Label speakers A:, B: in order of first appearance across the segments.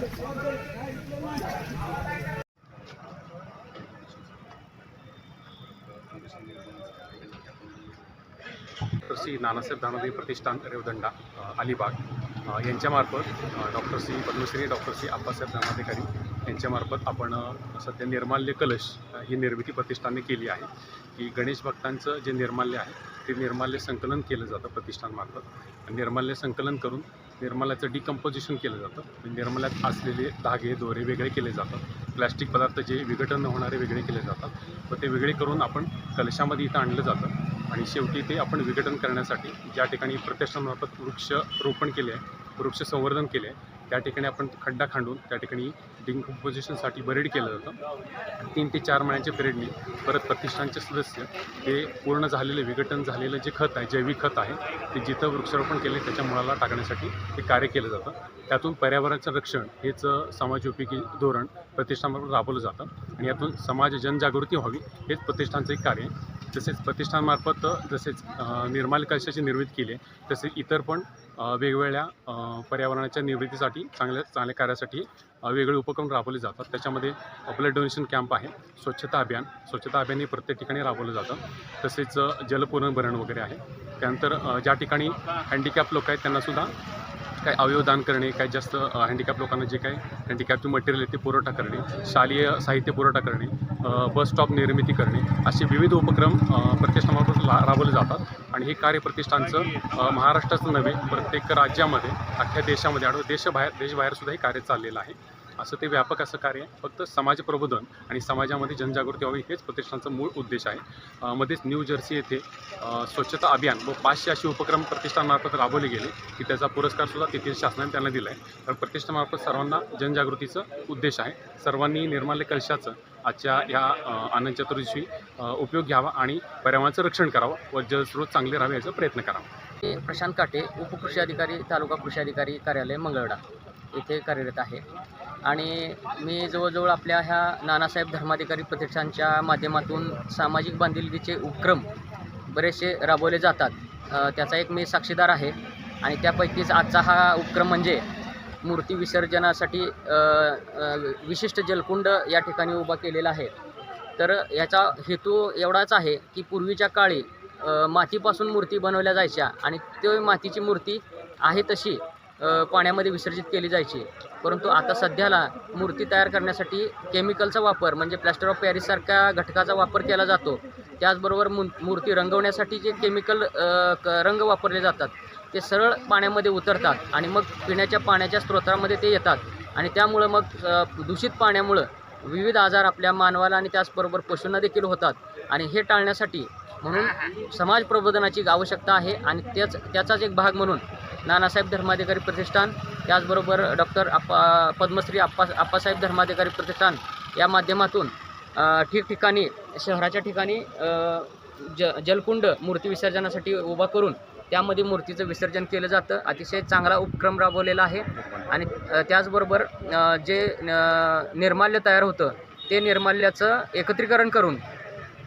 A: Doctor Shri Nanasaheb Danve Pratishthan Revdanda Alibag. यांच्यामार्फत doctor Shri Padmashri doctor Shri Appasaheb Dharmadhikari यांच्यामार्फत आपण सध्या निर्माल्य कलश ही निर्मिती प्रतिष्ठानने केली आहे. की गणेश भक्तांचं जे निर्माल्य आहे ते निर्माल्य संकलन केलं जातं प्रतिष्ठानमार्फत. निर्माल्य संकलन करून निर्माल्याचं डिकम्पोजिशन केलं जातं. म्हणजे निर्माल्यात असलेले धागे दोरे वेगळे केले जातात. प्लॅस्टिक पदार्थ जे विघटन होणारे वेगळे केले जातात. व ते वेगळे करून आपण कलशामध्ये इथं आणलं जातं. आणि शेवटी ते आपण विघटन करण्यासाठी ज्या ठिकाणी प्रतिष्ठानमार्फत वृक्ष रोपण केले आहे वृक्ष संवर्धन केले आहे त्या ठिकाणी आपण खड्डा खांडून त्या ठिकाणी डिंकम्पोजिशनसाठी बरेड केलं जातं. तीन ते चार महिन्याच्या पिरियडनी परत प्रतिष्ठानचे सदस्य ते पूर्ण झालेलं विघटन झालेलं जे खत आहे जैविक खत आहे ते जिथं वृक्षारोपण केले त्याच्या मुळाला टाकण्यासाठी ते कार्य केलं जातं. त्यातून पर्यावरणाचं रक्षण हेच समाजोपयोगी धोरण प्रतिष्ठानमार्फत राबवलं जातं आणि यातून समाज जनजागृती व्हावी हेच प्रतिष्ठानचं एक कार्य आहे. तसेच प्रतिष्ठानमार्फत तसेच निर्माल कलशाची निर्मिती केली आहे. तसेच इतर पण वेगवेगळ्या पर्यावरणाच्या निर्मितीसाठी चांगल्या चांगल्या कार्यासाठी वेगवेगळे वेगळे उपक्रम राबवले जातात. त्याच्यामध्ये ब्लड डोनेशन कॅम्प आहे. स्वच्छता अभियान. स्वच्छता अभियान हे प्रत्येक ठिकाणी राबवलं जातं. तसेच जलपुनर्भरण वगैरे आहे. त्यानंतर ज्या ठिकाणी हँडिकॅप लोक आहेत त्यांनासुद्धा काही अवयवदान करणे काही जास्त हँडिकॅप लोकांना जे काही हँडिकॅपचे मटेरियल आहे ते पुरवठा करणे शालेय साहित्य पुरवठा करणे बस स्टॉप निर्मिती करणे असे विविध उपक्रम अ, प्रतिष्ठानामार्फत ला राबवले जातात. आणि हे कार्य प्रतिष्ठानचं महाराष्ट्राचं नव्हे प्रत्येक राज्यामध्ये अख्ख्या देशामध्ये आणि देशबाहेर देशबाहेरसुद्धा हे कार्य चाललेलं आहे. असं ते व्यापक असं कार्य आहे. फक्त समाज प्रबोधन आणि समाजामध्ये जनजागृती व्हावी हेच प्रतिष्ठानचा मूळ उद्देश आहे. मध्येच न्यू जर्सी येथे स्वच्छता अभियान व पाचशे असे उपक्रम प्रतिष्ठानमार्फत राबवले गेले की त्याचा पुरस्कारसुद्धा तेथील शासनाने त्यांना दिला आहे कारण प्रतिष्ठानमार्फत सर्वांना जनजागृतीचं उद्देश आहे. सर्वांनी निर्माल्य कलशाचं आजच्या या आनंद चतुर्दशी उपयोग घ्यावा आणि पर्यावरणाचं रक्षण करावं व जलस्रोत चांगले राहावे याचा प्रयत्न करावा.
B: प्रशांत काटे उपकृषी अधिकारी तालुका कृषी अधिकारी कार्यालय मंगळडा येथे कार्यरत आहे. आणि मी जवळजवळ आपल्या ह्या नानासाहेब धर्माधिकारी प्रतिष्ठानच्या माध्यमातून सामाजिक बांधिलकीचे उपक्रम बरेचसे राबवले जातात. त्याचा एक मी साक्षीदार आहे आणि त्यापैकीच आजचा हा उपक्रम म्हणजे मूर्ती विसर्जनासाठी विशिष्ट जलकुंड या ठिकाणी उभा केलेला आहे. तर याचा हेतू एवढाच आहे की पूर्वीच्या काळी मातीपासून मूर्ती बनवल्या जायच्या आणि ते मातीची मूर्ती आहे तशी पाण्यामध्ये विसर्जित केली जायची. परंतु आता सध्याला मूर्ती तयार करण्यासाठी केमिकलचा वापर म्हणजे प्लॅस्टर ऑफ पॅरिससारख्या घटकाचा वापर केला जातो. त्याचबरोबर मू मूर्ती रंगवण्यासाठी जे केमिकल क- रंग वापरले जातात ते सरळ पाण्यामध्ये उतरतात आणि मग पिण्याच्या पाण्याच्या स्रोतामध्ये ते येतात. आणि त्यामुळं मग दूषित पाण्यामुळं विविध आजार आपल्या मानवाला आणि त्याचबरोबर पशूंना देखील होतात. आणि हे टाळण्यासाठी म्हणून समाज प्रबोधनाची आवश्यकता आहे आणि त्याच त्याचाच एक भाग म्हणून नानासाहेब धर्माधिकारी प्रतिष्ठान त्याचबरोबर डॉक्टर आप्पा पद्मश्री आप्पा आप्पासाहेब धर्माधिकारी प्रतिष्ठान या माध्यमातून ठिकठिकाणी शहराच्या ठिकाणी ज जलकुंड मूर्ती विसर्जनासाठी उभा करून त्यामध्ये मूर्तीचं विसर्जन केलं जातं. अतिशय चांगला उपक्रम राबवलेला आहे. आणि त्याचबरोबर जे निर्माल्य तयार होतं ते निर्माल्याचं एकत्रीकरण करून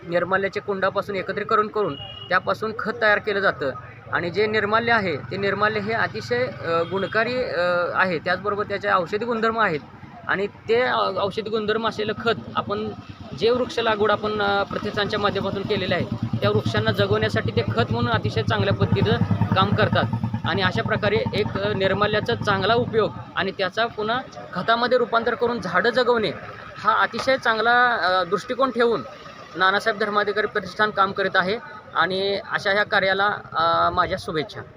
B: निर्माल्याचे कुंडापासून एकत्रीकरण करून त्यापासून खत तयार केलं जातं. आणि जे निर्माल्य आहे ते निर्माल्य हे अतिशय गुणकारी आहे. त्याचबरोबर त्याचे औषधी गुणधर्म आहेत. आणि ते औषधी गुणधर्म असलेलं खत आपण जे वृक्ष लागवड आपण प्रतिष्ठानच्या माध्यमातून केलेले आहे त्या वृक्षांना जगवण्यासाठी ते खत म्हणून अतिशय चांगल्या पद्धतीनं काम करतात. आणि अशा प्रकारे एक निर्माल्याचा चांगला उपयोग आणि त्याचा पुन्हा खतामध्ये रूपांतर करून झाडं जगवणे हा अतिशय चांगला दृष्टिकोन ठेवून नानासाहेब धर्माधिकारी प्रतिष्ठान काम करीत आहे. आणि अशा ह्या कार्याला माझ्या शुभेच्छा.